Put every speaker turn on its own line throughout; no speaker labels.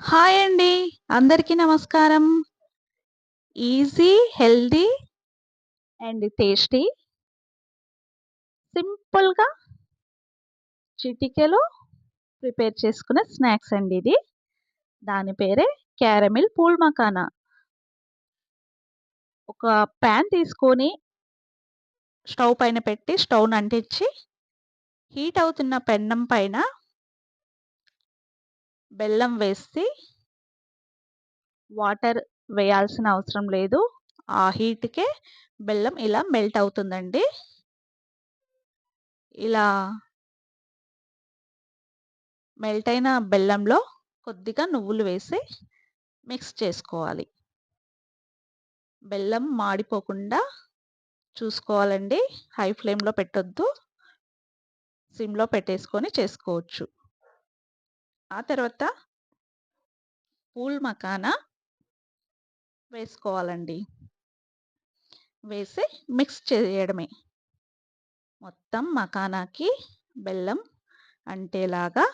Hi అండి. అందరికీ నమస్కారం. ఈజీ, హెల్దీ అండ్ టేస్టీ సింపుల్‌గా చిటికెలో ప్రిపేర్ చేసుకునే స్నాక్స్ అండి ఇది. దాని పేరే క్యారమిల్ పూల్ మకానా. ఒక ప్యాన్ తీసుకొని స్టవ్ పైన పెట్టి స్టవ్‌ని అంటించి హీట్ అవుతున్న పెన్నం పైన బెల్లం వేసి వాటర్ వేయాల్సిన అవసరం లేదు. ఆ హీట్‌కే బెల్లం ఇలా మెల్ట్ అవుతుందండి. ఇలా మెల్ట్ అయిన బెల్లంలో కొద్దిగా నువ్వులు వేసి మిక్స్ చేసుకోవాలి. బెల్లం మాడిపోకుండా చూసుకోవాలండి. హై ఫ్లేమ్‌లో పెట్టొద్దు. సిమ్‌లో పెట్టేసుకొని చేసుకోవచ్చు. ఆ తర్వాత పూల్ మకానా వేసుకోవాలండి. వేసి మిక్స్ చేయడమే. మొత్తం మకానాకి బెల్లం అంటేలాగా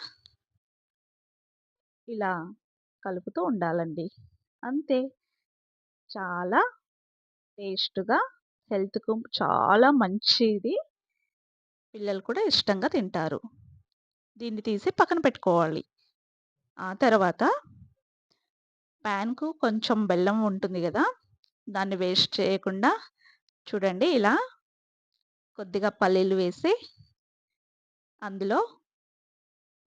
ఇలా కలుపుతూ ఉండాలండి. అంతే. చాలా టేస్ట్‌గా హెల్త్‌కు చాలా మంచిది. పిల్లలు కూడా ఇష్టంగా తింటారు. దీన్ని తీసి పక్కన పెట్టుకోవాలి. ఆ తర్వాత ప్యాన్కు కొంచెం బెల్లం ఉంటుంది కదా దాన్ని వేస్ట్ చేయకుండా చూడండి ఇలా కొద్దిగా పల్లీలు వేసి అందులో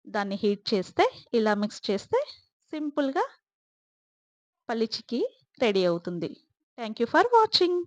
దాన్ని హీట్ చేస్తే ఇలా మిక్స్ చేస్తే సింపుల్‌గా పల్లి చిక్కీ రెడీ అవుతుంది. Thank you for watching.